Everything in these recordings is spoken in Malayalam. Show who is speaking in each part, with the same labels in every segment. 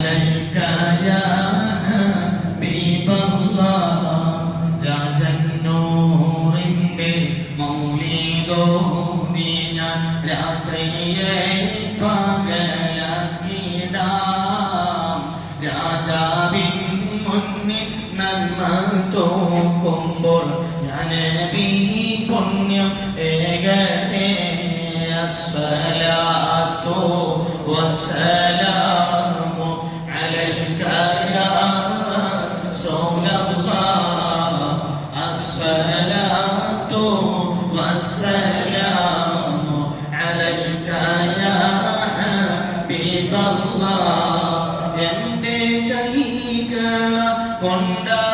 Speaker 1: Yeah. എന്റെ കൈകള കൊണ്ടമേനിയിൽ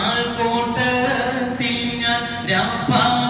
Speaker 1: ആൾക്കൂട്ടത്തിൽ ഞാൻ രാപ്പകൽ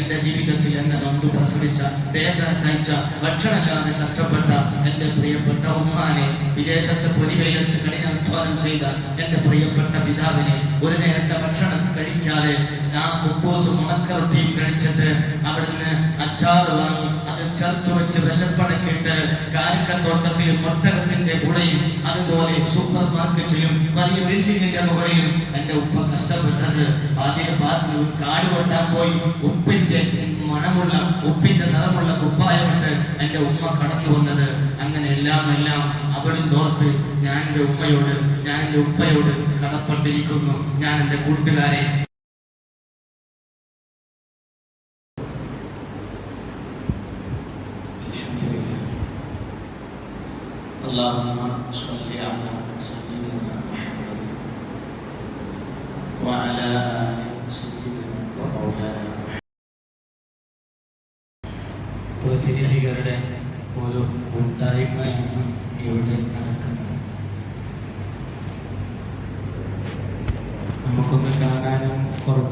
Speaker 1: എന്റെ ജീവിതത്തിൽ എന്നെ നൊന്ത് പ്രസവിച്ച വേദന സഹിച്ച ഭക്ഷണമില്ലാതെ കഷ്ടപ്പെട്ട എന്റെ പ്രിയപ്പെട്ട ഉമ്മാനെ വിദേശത്ത് പൊലിവെയിലത്ത് കഠിനാധ്വാനം ചെയ്ത എന്റെ പ്രിയപ്പെട്ട പിതാവിനെ ഒരു നേരത്തെ ഭക്ഷണം കഴിക്കാതെ ഞാൻ കുപ്പൂസും ഉണക്കറൊട്ടിയും കഴിച്ചിട്ട് അവിടുന്ന് അച്ചാറ് വാങ്ങി അത് ചേർത്ത് വെച്ച് വിശപ്പടക്കിട്ട് കാരക്കത്തോട്ടത്തിലും ഒട്ടകത്തിന്റെ കൂടെയും അതുപോലെ സൂപ്പർ മാർക്കറ്റിലും വലിയ ബിൽഡിങ്ങിന്റെ മുകളിലും എന്റെ ഉപ്പ കഷ്ടപ്പെട്ടത് ആദ്യം കാട് കൊട്ടാൻ പോയി. ഉപ്പിന്റെ മണമുള്ള ഉപ്പിന്റെ നിറമുള്ള കുപ്പായമിട്ട് എന്റെ ഉമ്മ കടന്നു വന്നത് അങ്ങനെ എല്ലാം എല്ലാം അവിടുന്ന് ഓർത്ത് ഞാൻ എൻ്റെ ഉമ്മയോട് ഞാൻ എൻ്റെ ഉപ്പയോട് കടപ്പെട്ടിരിക്കുന്നു ഞാൻ എൻ്റെ കൂട്ടുകാരെ اللهم صل على سيدنا محمد وعلى آل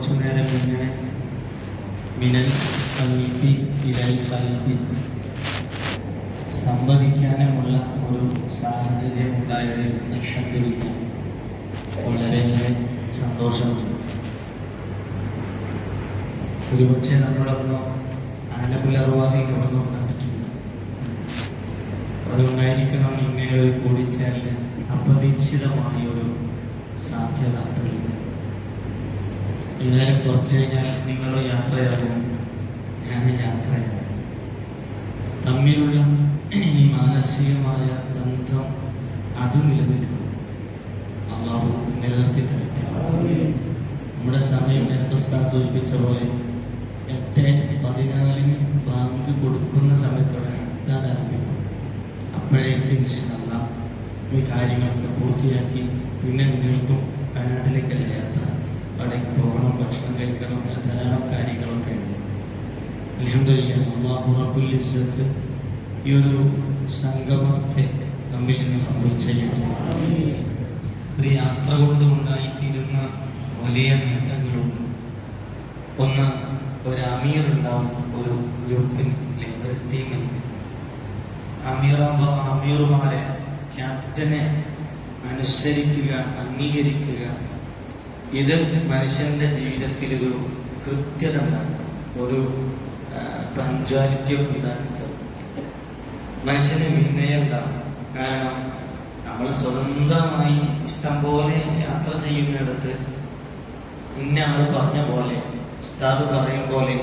Speaker 1: കുറച്ചു നേരം ഇങ്ങനെ മിനൽ കൽബി ഇരൽ കൽബി സംവദിക്കാനുമുള്ള ഒരു സാഹചര്യം ഉണ്ടായതിൽ അൽഹംദുലില്ലാ വളരെ സന്തോഷമുണ്ട്. ഒരുപക്ഷെ നമ്മളൊന്നും ആനപ്പുലർവാഹികളൊന്നും കണ്ടിട്ടില്ല അതുകൊണ്ടായിരിക്കണം ഇങ്ങനെ ഒരു കൂടിച്ചേരൽ അപ്രതീക്ഷിതമായ ഒരു സാധ്യത തെളിഞ്ഞത് എന്നാലും കുറച്ച് കഴിഞ്ഞാൽ നിങ്ങൾ യാത്രയാകും. ഞാൻ യാത്രയാകും. തമ്മിലുള്ള ഈ മാനസികമായ ബന്ധം അത് നിലനിൽക്കും. അള്ളാഹു നിലനിർത്തി തരട്ടെ. നമ്മുടെ സമയം നേരത്തെ സ്ഥാനം സൂചിപ്പിച്ച പോലെ എട്ട് പതിനാലിന് ബാങ്ക് കൊടുക്കുന്ന സമയത്തോടെ അത്താൻ ആരംഭിക്കും. അപ്പോഴേക്ക് ഇൻഷാല്ല ഈ കാര്യങ്ങളൊക്കെ പൂർത്തിയാക്കി പിന്നെ നിങ്ങൾക്കും വയനാട്ടിലേക്കല്ല യാത്ര. അവിടേക്ക് പോകണം ഭക്ഷണം കഴിക്കണം അങ്ങനെ ധാരാളം കാര്യങ്ങളൊക്കെ ഉണ്ട്. റബ്ബുൽ ഇസ്സത്ത് ഈ ഒരു സംഗമത്തെ നമ്മിൽ നിന്ന് സംഭവിച്ചിട്ട് ഒരു യാത്ര കൊണ്ട് ഉണ്ടായിത്തീരുന്ന വലിയ നേട്ടങ്ങളുണ്ട്. ഒന്ന് ഒരു അമീർ ഉണ്ടാവും ഒരു ഗ്രൂപ്പിന് അല്ലെങ്കിൽ ഒരു ടീമിന് അമീറാകുമ്പോൾ അമീർമാരെ ക്യാപ്റ്റനെ അനുസരിക്കുക അംഗീകരിക്കുക. ഇത് മനുഷ്യന്റെ ജീവിതത്തിൽ ഒരു കൃത്യത ഉണ്ടാക്കും ഒരു പഞ്ച്വാലിറ്റി ഉണ്ടാക്കി തരും. മനുഷ്യന് വിനയം ഉണ്ടാവും കാരണം നമ്മൾ സ്വതന്ത്രമായി ഇഷ്ടം പോലെ യാത്ര ചെയ്യുന്നിടത്ത് ഇന്ന ആൾ പറഞ്ഞ പോലെ ഉസ്താദ് പറയും പോലെ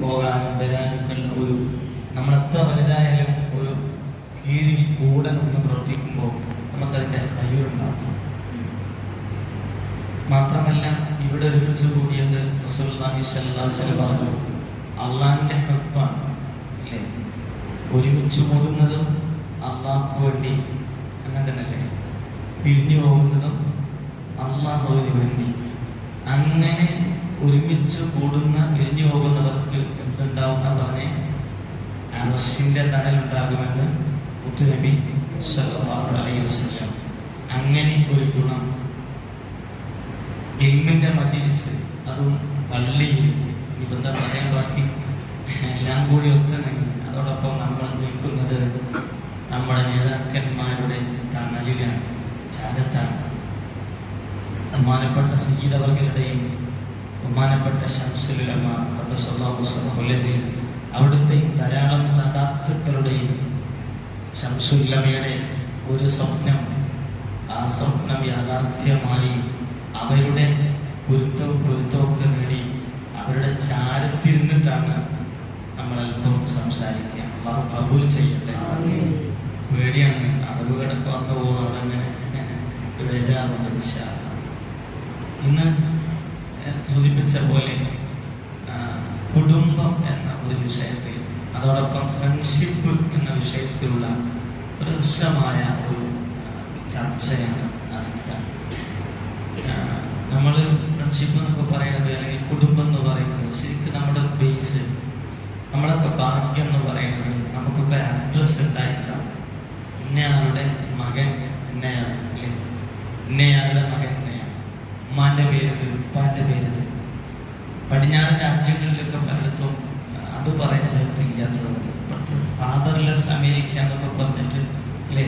Speaker 1: പോകാനും വരാനും ഉള്ള ഒരു നമ്മൾ എത്ര വലുതായാലും ഒരു കീഴിൽ കൂടെ നിന്ന് പ്രവർത്തിക്കുമ്പോൾ നമുക്കതിന്റെ സയ്യുണ്ടാകും മാത്രമല്ല ഇവിടെ ഒരുമിച്ച് കൂടിയത് പറഞ്ഞു. അള്ളാഹിന്റെ ഹെൽപ്പാണ് അല്ലേ? ഒരുമിച്ച് കൂടുന്നതും അള്ളാഹ്ക്ക് വേണ്ടി അങ്ങനെ തന്നെയല്ലേ പിരിഞ്ഞു പോകുന്നതും അള്ളാഹുവിന് വേണ്ടി. അങ്ങനെ ഒരുമിച്ച് കൂടുന്ന പിരിഞ്ഞു പോകുന്നവർക്ക് എന്തുണ്ടാവുന്ന പറഞ്ഞേ? അറസിന്റെ തണലുണ്ടാകുമെന്ന് മുത്തുനബി അലൈഹി വസല്ലം. അങ്ങനെ ഒരു ഗുണം ഇൽമിന്റെ മജിലിസ് അതും പള്ളിയിൽ നിബന്ധ പറയാൻ ബാക്കി? എല്ലാം കൂടി ഒത്തിണങ്ങി. അതോടൊപ്പം നമ്മൾ നിൽക്കുന്നത് നമ്മുടെ നേതാക്കന്മാരുടെ തണലിലാണ് ചാലത്താണ് ബഹുമാനപ്പെട്ട സീതവകളുടെയും ബഹുമാനപ്പെട്ട ഷംസുലമ അസീസ് അവിടുത്തെയും ധാരാളം സദാത്തുക്കളുടെയും ഷംസുല്ലമയുടെ ഒരു സ്വപ്നം ആ സ്വപ്നം യാഥാർത്ഥ്യമായി അവരുടെ ഗുരുത്വവും ഗുരുത്വവും ഒക്കെ നേടി അവരുടെ ചാരത്തിരുന്നിട്ടാണ് നമ്മൾ അല്പം സംസാരിക്കുക. അള്ളാഹു കബൂൽ ചെയ്യട്ടെ. പേടിയാണ്. അടവുകളൊക്കെ വന്നു പോകുന്നവിടെ അങ്ങനെ ബേജാറുണ്ട് അല്ലാ. ഇന്ന് സൂചിപ്പിച്ച പോലെ കുടുംബം എന്ന ഒരു വിഷയത്തിൽ അതോടൊപ്പം ഫ്രണ്ട്ഷിപ്പ് എന്ന വിഷയത്തിലുള്ള ഒരു രസമായ ഒരു ചർച്ചയാണ് നടക്കുക. നമ്മൾ ഫ്രണ്ട്ഷിപ്പ് എന്നൊക്കെ പറയുന്നത് അല്ലെങ്കിൽ കുടുംബം എന്ന് പറയുന്നത് ശരിക്കും നമ്മുടെ ബേസ് നമ്മളൊക്കെ ഭാഗ്യം എന്ന് പറയുന്നത് നമുക്കൊക്കെ അഡ്രസ്സ് ഉണ്ടായിട്ടുണ്ടാവും ഇന്നയാളുടെ മകൻ ഇന്നയാൾ ഇന്നയാളുടെ മകൻ ഇന്നയാണ് ഉമ്മാന്റെ പേരത് ഉപ്പാന്റെ പേരത്. പടിഞ്ഞാറൻ രാജ്യങ്ങളിലൊക്കെ പലയിടത്തും അത് പറയാൻ ചേർത്തില്ലാത്തതുണ്ട് ഫാദർലെസ് അമേരിക്ക എന്നൊക്കെ പറഞ്ഞിട്ട് അല്ലേ?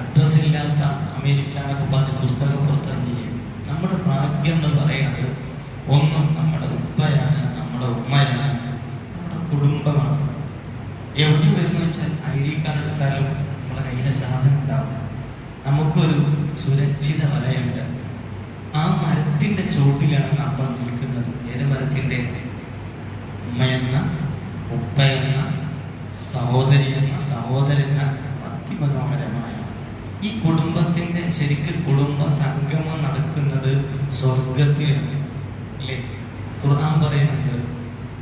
Speaker 1: അഡ്രസ്സ് ഇല്ലാത്ത അമേരിക്ക എന്നൊക്കെ പറഞ്ഞ് പുസ്തകം പുറത്തിറങ്ങിയില്ലേ? നമ്മുടെ ഭാഗ്യം എന്ന് പറയുന്നത് ഒന്ന് നമ്മുടെ ഉപ്പയാണ് നമ്മുടെ ഉമ്മയാണ് നമ്മുടെ കുടുംബമാണ്. എവിടെ വരുന്നു വെച്ചാൽ ഐ നമ്മുടെ കയ്യിലെ സാധനം ഉണ്ടാവും. നമുക്കൊരു സുരക്ഷിത വലയുണ്ട് ആ മരത്തിന്റെ ചോട്ടിലാണ് നമ്മൾ നിൽക്കുന്നത്. ഏത് മരത്തിന്റെ ഉമ്മയെന്ന ഉപ്പയെന്ന സഹോദരി എന്ന സഹോദരൻ അതിമനോഹരമായ ഈ കുടുംബത്തിന്റെ ശരിക്ക് കുടുംബ സംഗമം നടക്കുന്നത് സ്വർഗത്തിലാണ് അല്ലേ? ഖുർആൻ പറയുന്നുണ്ട്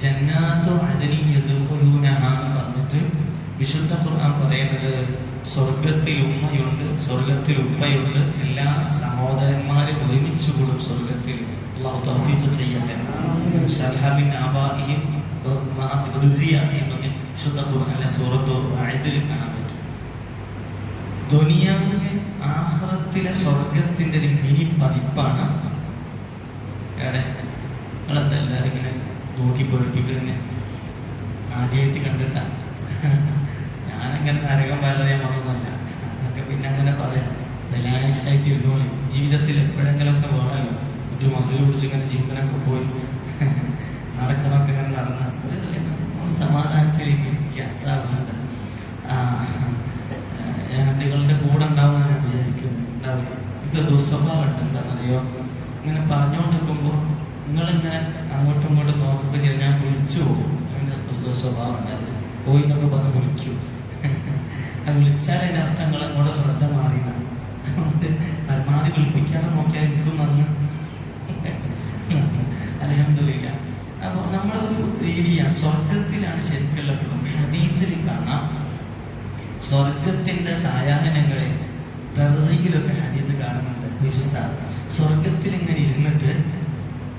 Speaker 1: ജന്നാത്തു അതിനി എന്ന് പറഞ്ഞിട്ട് വിശുദ്ധ ഖുർആൻ പറയുന്നത് സ്വർഗത്തിൽ ഉമ്മയുണ്ട് സ്വർഗത്തിൽ ഉപ്പയുണ്ട് എല്ലാ സഹോദരന്മാരും ഒരുമിച്ച് കൂടും സ്വർഗത്തിൽ അള്ളാഹു തൗഫീഖ് ചെയ്യട്ടെ. ദുരിയാത്തിയും എന്നൊക്കെ വിശുദ്ധ ഖുർആനിലെ സൂറത്തു ആയതിൽ പറ്റും ദുനിയാവിലെ ആഹ്റത്തിലെ സ്വർഗത്തിന്റെ ഒരു മിനി പതിപ്പാണ്. എല്ലാവരും ഇങ്ങനെ നോക്കി പൊഴിപ്പിക്കുന്നതിന് ആദ്യമായിട്ട് കണ്ടിട്ട. ഞാനങ്ങനെ നരകം വളരെ മറന്നല്ല അതൊക്കെ പിന്നെ അങ്ങനെ പറയാം. റിലാക്സ് ആയിട്ട് ഇരുന്നോളി. ജീവിതത്തിൽ എപ്പോഴെങ്കിലുമൊക്കെ വേണമല്ലോ. ഒരു മസിൽ പിടിച്ച് ഇങ്ങനെ ജീവനൊക്കെ പോയി നടക്കണമൊക്കെ ഇങ്ങനെ നടന്ന. സമാധാനത്തിലേക്ക് ഇരിക്കുക അതാ വേണ്ടത്. ആ നിങ്ങളുടെ കൂടെ ഉണ്ടാവുമെന്ന് ഞാൻ വിചാരിക്കുന്നു. ഉണ്ടാവില്ല. ദുസ്വഭാവം ഉണ്ട് എന്താണെന്നറിയോ ഇങ്ങനെ പറഞ്ഞുകൊണ്ടിരിക്കുമ്പോൾ നിങ്ങളിങ്ങനെ അങ്ങോട്ടും ഇങ്ങോട്ടും നോക്കൊക്കെ ചെയ്ത് ഞാൻ വിളിച്ചു പോകും. അങ്ങനെ ദുസ്വഭാവം ഉണ്ട് അത് പോയി എന്നൊക്കെ പറഞ്ഞ് വിളിക്കും. ആ വിളിച്ചാൽ അതിന്റെ അർത്ഥം നിങ്ങൾ അങ്ങോട്ട് ശ്രദ്ധ മാറിയതാണ് പരമാവധി വിളിപ്പിക്കാതെ നോക്കിയാൽ എനിക്കും നന്ന്. അലഹമില്ല അപ്പോൾ നമ്മുടെ ഒരു രീതിയാണ്. സ്വർഗത്തിലാണ് ശരിക്കുള്ള കുടുംബം ഹദീസിൽ കാണാം. സ്വർഗത്തിന്റെ ഛായാഹനങ്ങളെ തെറുകിലൊക്കെ ഹദീസ് കാണുന്നുണ്ട് വിശുദ്ധ സ്വർഗത്തിൽ ഇങ്ങനെ ഇരുന്നിട്ട്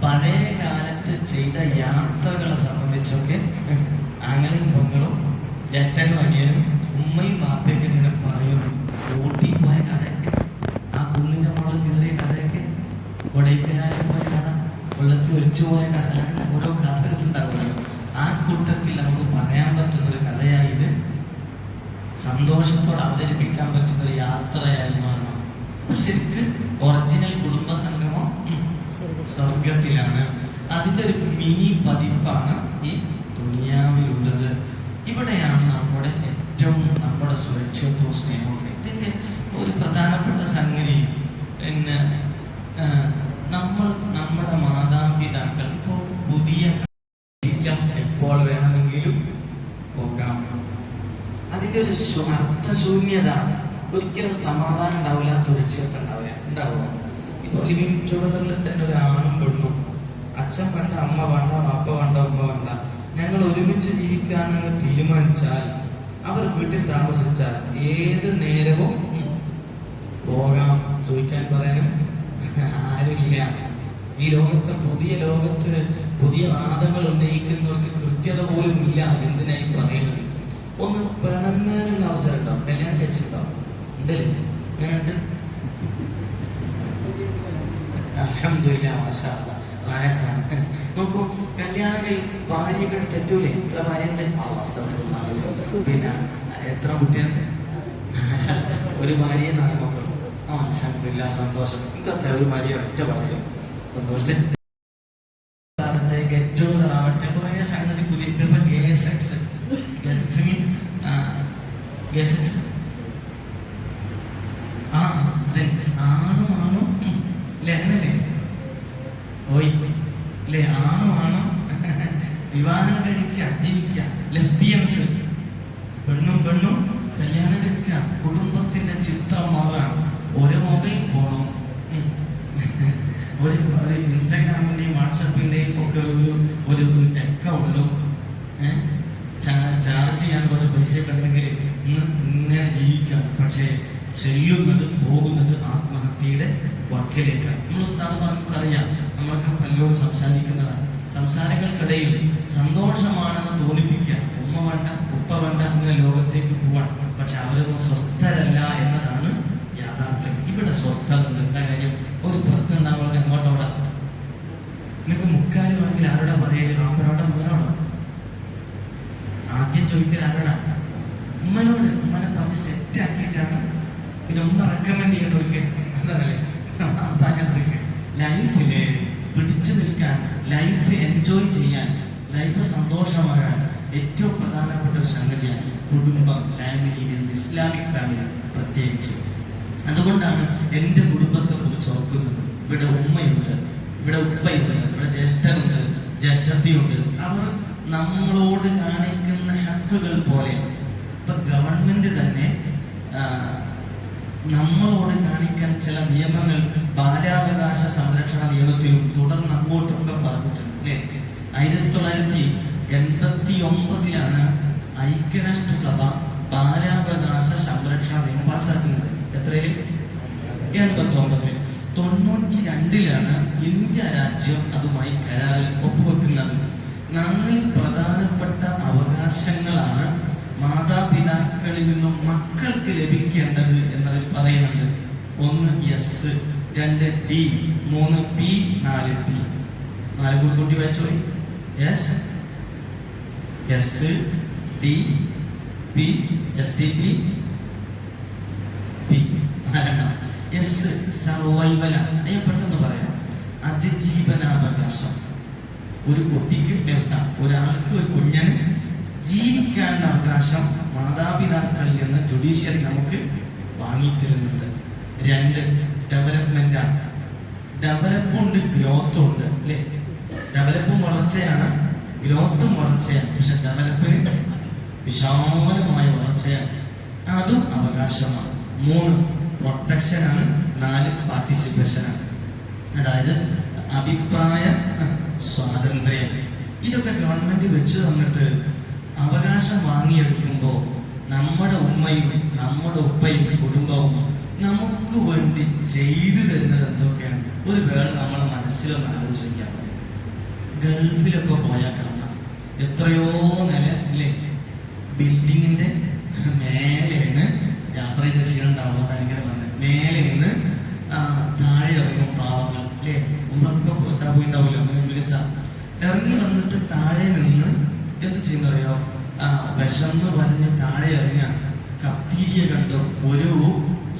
Speaker 1: പഴയ കാലത്ത് ചെയ്ത യാത്രകളെ സംബന്ധിച്ചൊക്കെ ആങ്ങളും പൊങ്ങളും ജട്ടനും അനിയനും ഉമ്മയും ബാപ്പയൊക്കെ ഇങ്ങനെ പറയുന്നു. ഊട്ടി പോയ കഥയൊക്കെ. ആ കുന്നിന്റെ മുകളിൽ കയറിയ കഥയൊക്കെ. കൊടൈക്കനാലിൽ പോയ കഥ. വെള്ളത്തിൽ ഒലിച്ചു പോയ കഥ. അങ്ങനെ ഓരോ കഥകളുണ്ടാവുമല്ലോ. ആ കൂട്ടത്തിൽ നമുക്ക് പറയാൻ കഥയായത് സന്തോഷത്തോടെ അവതരിപ്പിക്കാൻ പറ്റുന്ന ഒരു യാത്രയായി മാറണം ശരിക്ക് ഒറിജിനൽ കുടുംബ സംഗമം സ്വർഗത്തിലാണ് അതിന്റെ ഒരു മിനി പതിപ്പാണ് ഈ ദുനിയാവിലുള്ളത്. ഇവിടെയാണ് നമ്മുടെ ഏറ്റവും നമ്മുടെ സുരക്ഷിതത്വവും സ്നേഹവും ഒരു പ്രധാനപ്പെട്ട സംഗതി അർത്ഥശൂന്യത ഒരിക്കലും സമാധാനം ഉണ്ടാവില്ല സുരക്ഷിതത്വം ഉണ്ടാവില്ല ഉണ്ടാവുക ഇപ്പൊ ലിവിങ് ടുഗതറിൽ തന്നെ ഒരു ആണും പെണ്ണും. അച്ഛൻ വേണ്ട അമ്മ വേണ്ട വാപ്പ വേണ്ട ഉമ്മ വേണ്ട. ഞങ്ങൾ ഒരുമിച്ച് ജീവിക്കാന്ന് തീരുമാനിച്ചാൽ അവർ വീട്ടിൽ താമസിച്ചാൽ ഏത് നേരവും പോകാം. ചോദിക്കാൻ പറയാനും ആരുമില്ല. ഈ ലോകത്തെ പുതിയ ലോകത്ത് പുതിയ വാദങ്ങൾ ഉന്നയിക്കുന്നവർക്ക് കൃത്യത പോലും ഇല്ല എന്തിനായി പറയുന്നത്? ഒന്ന് പിണങ്ങാനുള്ള അവസരം ഉണ്ടാവും കല്യാണം കഴിച്ചിട്ടുണ്ടാവും. നോക്കൂ കല്യാണം കഴി ഭാര്യകൾ തെറ്റൂലേ? എത്ര ഭാര്യയുണ്ട്. പിന്നെ എത്ര കുട്ടിയുണ്ട് ഒരു ഭാര്യയെ നാല് മക്കളും. ആ അലഹമില്ല സന്തോഷം. എനിക്കത്ര ഒരു ഭാര്യ ഒറ്റ ഭാര്യ സന്തോഷം. ഗേ സെക്സ് ആ അതെ. ആണോ ആണോ. അല്ലേ അങ്ങനല്ലേ? ഓയ് അല്ലേ ആണോ ആണോ. വിവാഹം കഴിക്കാം ജീവിക്കുക. ലെസ്ബിയൻസ് പെണ്ണും പെണ്ണും കല്യാണം കഴിക്കുക. കുടുംബത്തിന്റെ ചിത്രം മാറാം ഒരു മൊബൈൽ ഫോണും. ഒരു ഒരു ഇൻസ്റ്റാഗ്രാമിന്റെയും വാട്സപ്പിന്റെയും ഒക്കെ ഒരു ഒരു അക്കൗണ്ടും ചാർജ് ചെയ്യാൻ കുറച്ച് പൈസ ഒക്കെ ഉണ്ടെങ്കിൽ ഇന്ന് ഇങ്ങനെ ജീവിക്കാം പക്ഷേ ചെല്ലുന്നത് പോകുന്നത് ആത്മഹത്യയുടെ വക്കിലേക്കാണ്. നമ്മൾ ഉസ്താദ് നമുക്കറിയാം നമ്മളൊക്കെ പലരോട് സംസാരിക്കുന്നതാണ്. സംസാരങ്ങൾക്കിടയിൽ സന്തോഷമാണെന്ന് തോന്നിപ്പിക്കാൻ ഉമ്മ വേണ്ട ഉപ്പ വേണ്ട ഇങ്ങനെ ലോകത്തേക്ക് പോവാൻ. പക്ഷെ അവരൊന്നും സ്വസ്ഥരല്ല എന്നതാണ് യാഥാർത്ഥ്യം. ഇവിടെ സ്വസ്ഥത എന്താ കാര്യം? ഒരു പ്രശ്നം ഉണ്ടാവുക എങ്ങോട്ടോടെ നിങ്ങൾക്ക് മുക്കാൽ വേണമെങ്കിൽ ആരോടാ പറയുക ആപ്പനോടാ ആദ്യം ചോദിക്കൽ ആരോടാ? ഉമ്മനോട് ഉമ്മനെ തമ്മിൽ സെറ്റ് ആക്കിയിട്ടാണ് പിന്നെ ഒന്ന് റെക്കമെൻഡ് ചെയ്യാൻ താങ്കൾക്ക് ലൈഫിൽ പിടിച്ചു നിൽക്കാൻ ലൈഫ് എൻജോയ് ചെയ്യാൻ ലൈഫ് സന്തോഷമാകാൻ ഏറ്റവും പ്രധാനപ്പെട്ട ഒരു സംഗതിയാണ് കുടുംബം ഫാമിലി ഇസ്ലാമിക് ഫാമിലി പ്രത്യേകിച്ച്. അതുകൊണ്ടാണ് എന്റെ കുടുംബത്തെ കുറിച്ച് ഓർക്കുന്നത്. ഇവിടെ ഉമ്മയുണ്ട് ഇവിടെ ഉപ്പയുണ്ട് ഇവിടെ ജ്യേഷ്ഠനുണ്ട് ജ്യേഷ്ഠത്തിയുണ്ട്. അവർ നമ്മളോട് കാണിക്കുന്ന ഹക്കുകൾ പോലെ ഇപ്പൊ ഗവൺമെന്റ് തന്നെ നമ്മളോട് കാണിക്കാൻ ചില നിയമങ്ങൾ ബാലാവകാശ സംരക്ഷണ നിയമത്തിലും തുടർന്ന് അങ്ങോട്ടൊക്കെ പറഞ്ഞിട്ടുണ്ട് അല്ലേ? ആയിരത്തി തൊള്ളായിരത്തി എൺപത്തി ഒമ്പതിലാണ് ഐക്യരാഷ്ട്ര സഭ ബാലാവകാശ സംരക്ഷണ നിയമം പാസ്സാക്കുന്നത്. എത്രയിൽ എൺപത്തി ഒമ്പതിൽ തൊണ്ണൂറ്റി രണ്ടിലാണ് ഇന്ത്യ രാജ്യം അതുമായി കരാറിൽ ഒപ്പുവെക്കുന്നത്. നാലിൽ പ്രധാനപ്പെട്ട മാതാപിതാക്കളിൽ നിന്നും മക്കൾക്ക് ലഭിക്കേണ്ടത് എന്നതിൽ പറയുന്നുണ്ട്. ഒന്ന് എസ് രണ്ട് ഡി മൂന്ന് പി നാല് പി നാല് കൂടി കൂട്ടി വായിച്ചോളി S S D P S D P P S സർവൈവല. ഞാൻ പെട്ടെന്ന് പറയാം. അതിജീവനാവകാശം. ഒരു കുട്ടിക്ക് വ്യവസ്ഥ ഒരാൾക്ക് ഒരു കുഞ്ഞന് ജീവിക്കാനുള്ള അവകാശം മാതാപിതാക്കളിൽ നിന്ന് ജുഡീഷ്യറി നമുക്ക് വാങ്ങിത്തരുന്നുണ്ട്. രണ്ട് ഡെവലപ്മെന്റ് ആണ്. ഡെവലപ്പ് ഉണ്ട് ഗ്രോത്ത് ഉണ്ട് അല്ലേ? ഡെവലപ്പും വളർച്ചയാണ് ഗ്രോത്തും വളർച്ചയാണ്. പക്ഷെ ഡെവലപ്പിന് വിശാലമായ വളർച്ചയാണ്. അതും അവകാശമാണ്. മൂന്ന് പ്രൊട്ടക്ഷനാണ് നാല് പാർട്ടിസിപ്പേഷനാണ് അതായത് അഭിപ്രായ സ്വാതന്ത്ര്യം. ഇതൊക്കെ ഗവൺമെന്റ് വെച്ച് തന്നിട്ട് അവകാശം വാങ്ങിയെടുക്കുമ്പോൾ നമ്മുടെ ഉമ്മയും നമ്മുടെ ഉപ്പയും കുടുംബവും നമുക്ക് വേണ്ടി ചെയ്തു തരുന്നത് എന്തൊക്കെയാണ്? ഒരു വേള നമ്മളെ മനസ്സിലൊന്ന് ആലോചിക്കാൻ മതി ഗൾഫിലൊക്കെ പോയാൽ കാണാം. എത്രയോ നില അല്ലേ ബിൽഡിങ്ങിന്റെ മേലെയാണ് യാത്ര ചെയ്ത ക്ഷീണം ഉണ്ടാവും അതാണ് ഇങ്ങനെ പറഞ്ഞത്. മേലെന്ന് താഴെ ഇറങ്ങും പാവങ്ങൾ അല്ലേ ഉമ്മക്കൊക്കെ പോസ്റ്റാ പോയിണ്ടാവില്ല ഇറങ്ങി വന്നിട്ട് താഴെ നിന്ന് എന്ത് ചെയ്യുന്നറിയോ വിശന്ന് പറഞ്ഞ് താഴെ ഇറങ്ങിയ കത്തീരിയ കണ്ടു ഒരു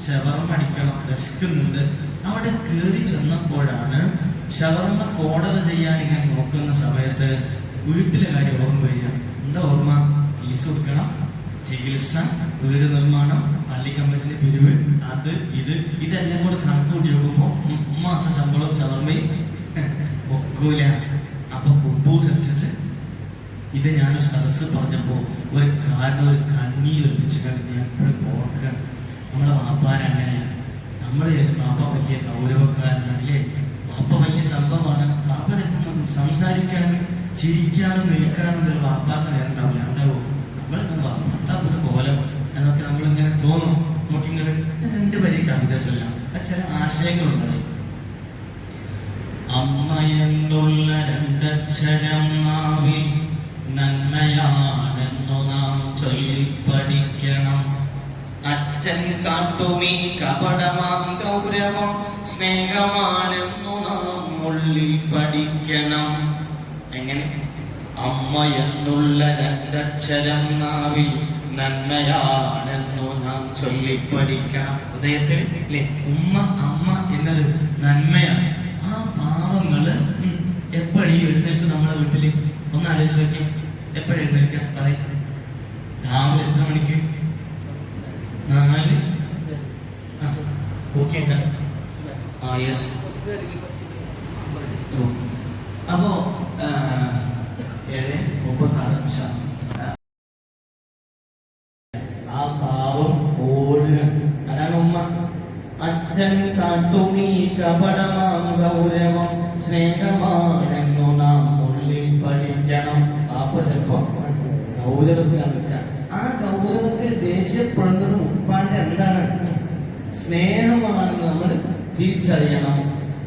Speaker 1: ഷവർമ അടിക്കണം വിശക്കുന്നുണ്ട് അവിടെ കയറി ചെന്നപ്പോഴാണ് ഷവർമ ഓർഡർ ചെയ്യാൻ ഇങ്ങനെ നോക്കുന്ന സമയത്ത് വീട്ടിലെ കാര്യം ഓർമ്മ വരിക എന്താ ഓർമ്മ ഫീസ് കൊടുക്കണം ചികിത്സ വീട് നിർമ്മാണം പള്ളി കമ്പത്തിന്റെ പിരിവ് അത് ഇത് ഇതെല്ലാം കൂടെ കണക്ക് കൂട്ടി നോക്കുമ്പോ മാസ ശമ്പളവും ശവർമ്മയും ഒക്കൂല അപ്പൊ കുബൂസ് അടിച്ചിട്ട് ഇത് ഞാൻ സദസ് പറഞ്ഞപ്പോൾ ഒരു കാരണം ഒരു കണ്ണി ഒരുമിച്ച് എപ്പോഴും ഓർക്കണം നമ്മുടെ അങ്ങനെയാണ്. നമ്മുടെ വാപ്പ വലിയ ഗൗരവക്കാരനാണ് അല്ലേ? വാപ്പ വലിയ സംഭവമാണ്. വാപ്പ ചിലപ്പോൾ സംസാരിക്കാനും ചിരിക്കാനും നിൽക്കാനും ഒരു വാപ്പാക്ക് നേരം ഉണ്ടാവില്ല. ഉണ്ടാവും നമ്മൾ ഭർത്താവ് കോലം എന്നൊക്കെ നമ്മളിങ്ങനെ തോന്നും. നമുക്കിങ്ങനെ രണ്ട് വരി കവിത ചൊല്ലാം. ചില ആശയങ്ങളുണ്ടായി അമ്മയെന്നുള്ള രണ്ടക്ഷരം നാവിൽ സ്നേഹമാണെന്നു നാം ഉള്ളിൽ പഠിക്കണം. എങ്ങനെ? അമ്മ എന്നുള്ള രണ്ടക്ഷരം നാവിൽ നന്മയാണെന്നു നാം ചൊല്ലി പഠിക്കണം. ഹൃദയത്തിൽ അല്ലേ? ഉമ്മ അമ്മ എന്നത് നന്മയാണ്. ആ പാവങ്ങൾ എപ്പോഴും എഴുന്നേൽക്കും നമ്മുടെ വീട്ടിൽ? ഒന്ന് ആലോചിച്ച് നോക്കിയാൽ എപ്പോഴും എഴുന്നേൽക്കാം പറയും രാവിലെ എത്ര മണിക്ക് നാല് ആ കൂക്കിയിട്ട ആ യെസ് അപ്പോ ആ, ഏഴ് മുപ്പത്താറ് നിമിഷം ആ, ആ പാവം ഓടുകയാണ് അതാണ് ഉമ്മ അച്ഛൻ കാട്ടുമീ കപടമാം ഗൗരവം സ്നേഹമാണെന്നു നാം ഉള്ളിൽ പഠിക്കണം പാപ്പ ചിലപ്പോ ഗൗരവത്തിലാണ് നിൽക്കുക ആ ഗൗരവത്തിൽ ദേഷ്യപ്പെടുന്നത് ഉപ്പാന്റെ എന്താണ് സ്നേഹമാണെന്ന് നമ്മൾ തിരിച്ചറിയണം.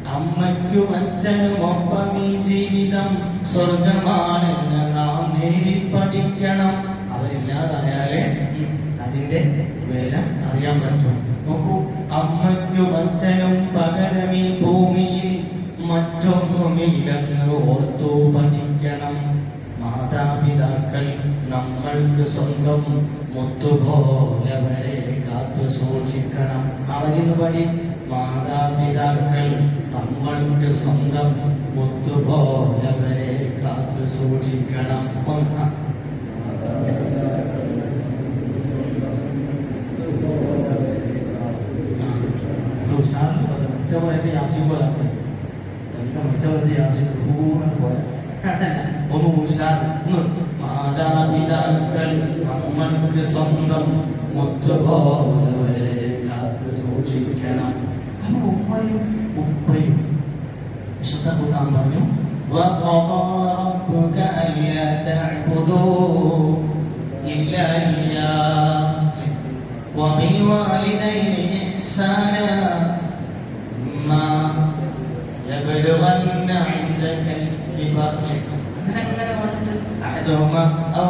Speaker 1: അമ്മയ്ക്കും അച്ഛനും ഒപ്പം ഈ ജീവിതം സ്വർഗമാണെന്ന് നാം നേടി പഠിക്കണം അവരില്ലാതായാലേ അതിന്റെ വില അറിയാൻ പറ്റും. നോക്കൂ അമ്മയ്ക്കും അച്ഛനും പകരം ഈ ഭൂമിയിൽ മറ്റൊന്നുമില്ലെന്ന് ഓർത്തു പഠിക്കണം. മാതാപിതാക്കൾ നമ്മൾക്ക് സ്വന്തം മുത്തുപോലെ വരെ കാത്തു സൂക്ഷിക്കണം. അവരിന്ന് പടി മാതാപിതാക്കൾ നമ്മൾക്ക് സ്വന്തം മുത്തുപോലെ വരെ കാത്തു സൂക്ഷിക്കണം. ഒന്ന്. പോയത്തെ യാസിൻ പോലെ പോയത്തെ യാസിൻ പൂർണ പോലെ ഒന്ന് ഉഷാർ. മാതാപിതാക്കൾ നമ്മൾക്ക് സ്വന്തം മുത്തുപോലെ കാത്ത് സൂക്ഷിക്കണം. അപ്പൊ ഉമ്മയും ഉപ്പയും വിശുദ്ധ ഖുർആൻ പറഞ്ഞു وقضى ربك ألا تعبدوا إلا إياه وبالوالدين إحسانا إما يبلغن عندك الكبر അങ്ങനെ അങ്ങനെ പറഞ്ഞിട്ട് അഹദുഹുമ ഔ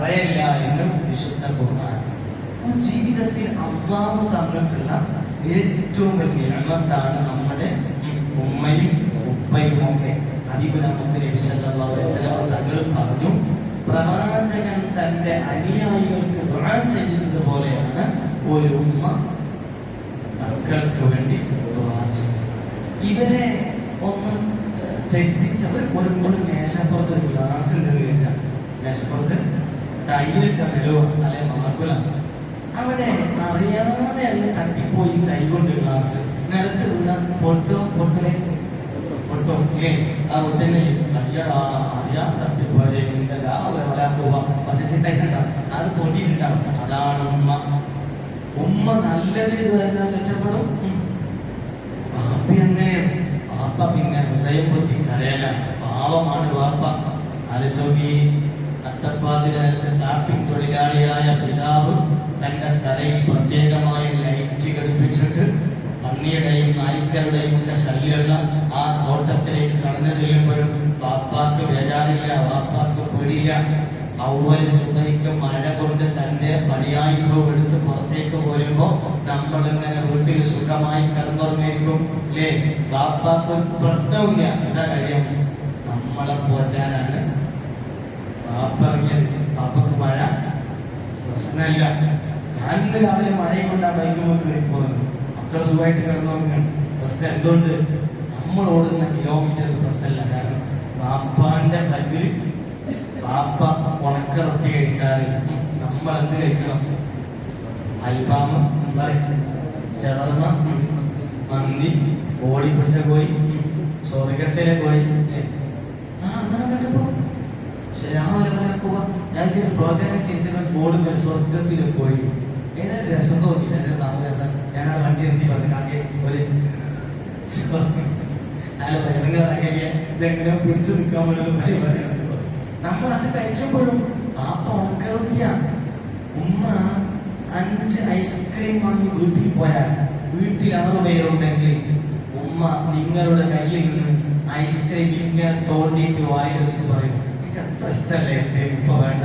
Speaker 1: പറയല്ല എന്നും വിശുദ്ധ കുർബാന ജീവിതത്തിൽ അള്ളാഹു തന്നിട്ടുള്ള ഏറ്റവും വലിയ നിയമത്താണ് നമ്മുടെ ഉമ്മയും ഉപ്പയും ഒക്കെ. ഹബീബ് വിശദം തങ്ങൾ പറഞ്ഞു പ്രവാചകൻ തന്റെ അനുയായികൾക്ക് ദുആ ചെയ്യുന്നത് പോലെയാണ് ഒരു ഉമ്മ മക്കൾക്ക് വേണ്ടി ദുആ ചെയ്യുന്നത്. ഇവരെ ഒന്ന് തെറ്റിച്ചവർ ഒരു ഒരു മേശപ്പുറത്ത് ഒരു ഗ്ലാസ് ഉണ്ടെന്നില്ല മേശപ്പുറത്ത് കയ്യിലിട്ട നിലവോ അല്ലെ മാർബിളാണ് അവിടെ അറിയാതെ അങ്ങ് തട്ടിപ്പോയി കൈകൊണ്ട് ഗ്ലാസ്. നിലത്ത് വീണ പൊട്ടോ പൊട്ടലെ പൊട്ടോ ഇല്ലേ? ആ ഒട്ടനെ അയ്യടാ അറിയാതെ തട്ടിപ്പോയത് എന്തല്ലാ പോവാ. പറഞ്ഞിട്ടുണ്ടായിട്ടുണ്ടാവും അത് പൊട്ടിയിട്ടുണ്ടാവും അതാണ് ഉമ്മ. ഉമ്മ നല്ലതിന് വരുന്ന രക്ഷപ്പെടും. ബാപ്പി അങ്ങനെ ബാപ്പ പിന്നെ ഹൃദയം പൊട്ടി കരയല. പാവമാണ് വാപ്പ. ആലോചോക്കി ടാപ്പിംഗ് തൊഴിലാളിയായ പിതാവ് തന്റെ തലയിൽ പ്രത്യേകമായ ലൈറ്റ് ഘടിപ്പിച്ചിട്ട് പന്നിയുടെയും നായ്ക്കളുടെയും ഒക്കെ ശല്യമുള്ള ആ തോട്ടത്തിലേക്ക് കടന്നു ചെല്ലുമ്പോഴും വാപ്പാക്ക് ബേജാറില്ല വാപ്പാക്ക് പൊടിയില്ല. ഔവൽ സുന്ദരിക്ക് മഴ കൊണ്ട് തന്റെ പണിയായുധവും എടുത്ത് പുറത്തേക്ക് പോരുമ്പോ നമ്മൾ ഇങ്ങനെ വീട്ടിൽ സുഖമായി കിടന്നുറങ്ങിയിരിക്കും അല്ലേ? വാപ്പാക്ക് പ്രശ്നമില്ല എന്താ കാര്യം? നമ്മളെ പോറ്റാനാണ് വാപ്പ പാപ്പക്ക് മഴ? പ്രശ്നമില്ല. ഞാൻ ഇന്ന് രാവിലെ മഴയും കൊണ്ട് ആ ബൈക്ക് കൊണ്ട് കയറി പോകുന്നത് സുഖമായിട്ട് പ്രശ്നം എന്തുകൊണ്ട്? നമ്മൾ ഓടുന്ന കിലോമീറ്റർ പ്രശ്നമില്ല. കാരണം വാപ്പാന്റെ കല്ലിൽ പാപ്പ ഉണക്ക റൊട്ടി കഴിച്ചാൽ നമ്മൾ എന്ത് കഴിക്കണം? അൽഫാമ ഷവർമ മന്തി ഓടിപ്പിടിച്ച കോഴി സ്വർഗത്തിലെ കോഴി ഏ. ആ അങ്ങനെ കണ്ടപ്പോ പക്ഷെ രാവിലെ ഞങ്ങൾക്ക് ഒരു പ്രോഗ്രാമിൽ തിരിച്ചപ്പോൾ ബോർഡ് സ്വർഗത്തിൽ പോയി. ഏതായാലും രസം തോന്നി എന്റെ സാമൂഹ്യ രസം. ഞാൻ വണ്ടി എത്തി പറഞ്ഞു ആകെ ഒരു നല്ല ഭയങ്കരമാക്കിയ ഇതെങ്ങനെ പിടിച്ചു നിൽക്കാൻ പറ്റുന്ന നമ്മൾ അത് കഴിക്കുമ്പോഴും ആ ഉമ്മ അഞ്ച് ഐസ്ക്രീം വാങ്ങി വീട്ടിൽ പോയാൽ വീട്ടിൽ ആറ് പേരുണ്ടെങ്കിൽ ഉമ്മ നിങ്ങളുടെ കയ്യിൽ നിന്ന് ഐസ്ക്രീം ഇങ്ങനെ തോണ്ടിയിട്ട് വായിൽ വെച്ച് പറയും എനിക്ക് അത്ര ഇഷ്ടമല്ല ഐസ്ക്രീം ഇപ്പൊ വേണ്ട?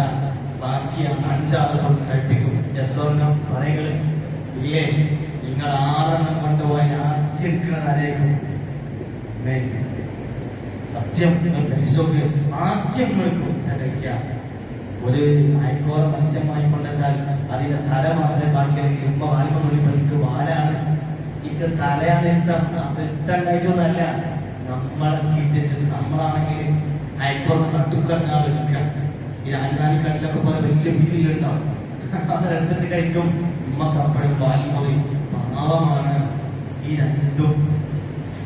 Speaker 1: ബാക്കി അഞ്ചാളെ കൊണ്ട് കഴിപ്പിക്കും. യെസോർണം പറയുകൾ ഇല്ലേ നിങ്ങൾ ആറെണ്ണം കൊണ്ടുപോയി ആദ്യം എടുക്കുന്നത് സത്യം നിങ്ങൾ പരിശോധന ആദ്യം നിങ്ങൾക്ക് ഒരു അയക്കോറ മത്സ്യം വാങ്ങിക്കൊണ്ടാൽ അതിന്റെ തല മാത്രമേ ബാക്കിയുള്ളെങ്കിൽ ഉമ്മ വാൽമുള്ളി പതിക്ക് വാലാണ്. ഇത് തലയാണ് ഇഷ്ടം. അത് ഇഷ്ടം ഉണ്ടായിട്ടൊന്നല്ല നമ്മളെ തീറ്റിച്ചിട്ട് നമ്മളാണെങ്കിൽ അയക്കോറിന് നട്ടുക്കഷ്ണാൾ എടുക്കുക ഈ രാജധാനി കടലൊക്കെ പോലെ വലിയ വീതിയിലുണ്ടാവും അവരെടുത്തിട്ട് കഴിക്കും ഉമ്മ കപ്പഴും വാൽമൊഴി പാവമാണ് ഈ രണ്ടും.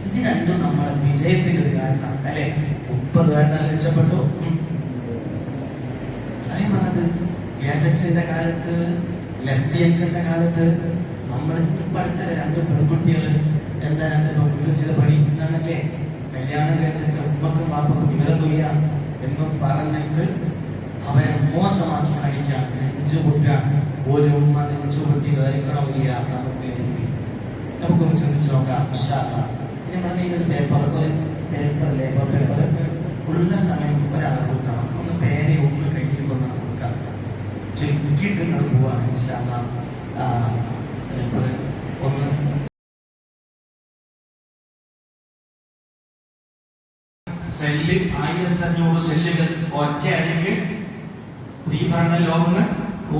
Speaker 1: ഇത് രണ്ടും നമ്മുടെ വിജയത്തിന്റെ ഒരു കാരണം അല്ലെ? മുപ്പത് കാരണം രക്ഷപ്പെട്ടു. പറഞ്ഞത് ഗേസക്സിന്റെ കാലത്ത് ലെസ്ബിയൻസിന്റെ കാലത്ത് നമ്മൾ ഇപ്പോഴത്തെ രണ്ട് പെൺകുട്ടികൾ എന്താ രണ്ട് പെൺകുട്ടികൾ ചെയ്ത പണി? എന്നാണല്ലേ കല്യാണം കഴിച്ചിട്ട് ഉമ്മക്കും പാപ്പക്കും വിവരമില്ല എന്ന് പറഞ്ഞിട്ട് അവരെ മോശമാക്കി കാണിക്കാൻ നെഞ്ചുപൊട്ടാൻ ഒരു ഉമ്മ നെഞ്ചുപൊട്ടി ധരിക്കണമില്ല നമുക്ക് നമുക്കൊന്ന് ചിന്തിച്ചു നോക്കാം. ഇനി ഒരു പേപ്പർ ഒരു പേപ്പർ ലേബർ പേപ്പർ ഉള്ള സമയം ഒരാളെ കൊടുക്കണം ഒന്ന് പേരെ ഒന്ന് കയ്യിൽ കൊണ്ടാണ് കൊടുക്കാം. ചുരുക്കിയിട്ട് പോവാണ് ഇൻഷാ സെല്ല് ആയിരത്തി അഞ്ഞൂറ് സെല്ലുകൾ ഒറ്റയടിക്ക് ഈ പറഞ്ഞ ലോകം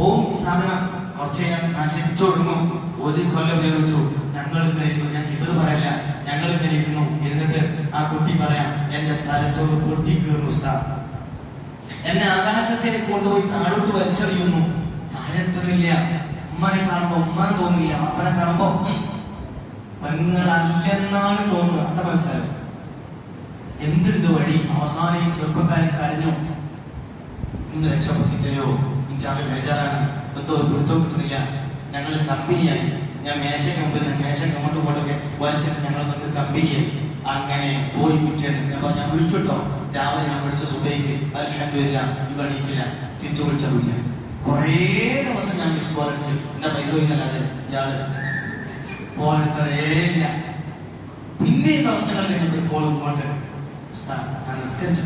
Speaker 1: ഓം സാധനം. കുറച്ച് ഞാൻ നശിച്ചൊടുങ്ങും ഒരു കൊല്ലം ഉപയോഗിച്ചു. ഞങ്ങൾ ഇന്നിരിക്കുന്നു ഞാൻ ഇവർ പറയല്ല. ഞങ്ങൾ ഇന്നിരിക്കുന്നു എന്നിട്ട് ആ കുട്ടി പറയാം എന്റെ തലച്ചോറ് പൊട്ടി കീറുന്നു എന്നെ ആകാശത്തേക്ക് കൊണ്ടുപോയി താഴോട്ട് വലിച്ചെറിയുന്നു. താഴെത്തുന്നില്ല ഉമ്മനെ കാണുമ്പോ ഉമ്മ തോന്നില്ല അപ്പനെ കാണുമ്പോ പെങ്ങളല്ലെന്നാണ് തോന്നുന്നത്. അത്ര മനസ്സിലായോ? എന്തിത് വഴി അവസാനം ഈ ചെറുപ്പക്കാരൻ കരഞ്ഞു? ഇന്ന് രക്ഷപ്പെടുത്തി തരുമോ? എനിക്കാകെ ബേജാറാണ്. എന്തോ പിടുത്തം കിട്ടുന്നില്ല. ഞങ്ങൾ കമ്പനിയായി ഞാൻ മേശ കമ്പനി മേശ അങ്ങോട്ടും ഇങ്ങോട്ടൊക്കെ വലിച്ചിട്ട് ഞങ്ങൾ നിന്ന് കമ്പനിയായി അങ്ങനെ പോയി കുറ്റിയാണ് പറഞ്ഞു ഞാൻ വിളിച്ചിട്ടോ. രാവിലെ ഞാൻ വിളിച്ച സുബൈക്ക്. അലഹമില്ല ഇവ എണീറ്റില്ല തിരിച്ചു വിളിച്ചതുമില്ല. കുറേ ദിവസം ഞാൻ മിസ് കോൾ അടിച്ചു. എന്റെ പൈസ പോയിന്നല്ലാതെ ഇയാൾ ഫോൺ ഇല്ല. പിന്നെ ദിവസങ്ങൾ കഴിഞ്ഞപ്പോൾ കോൾ ഇങ്ങോട്ട്. ഉസ്താദ്, ഞാൻ നിസ്കരിച്ച്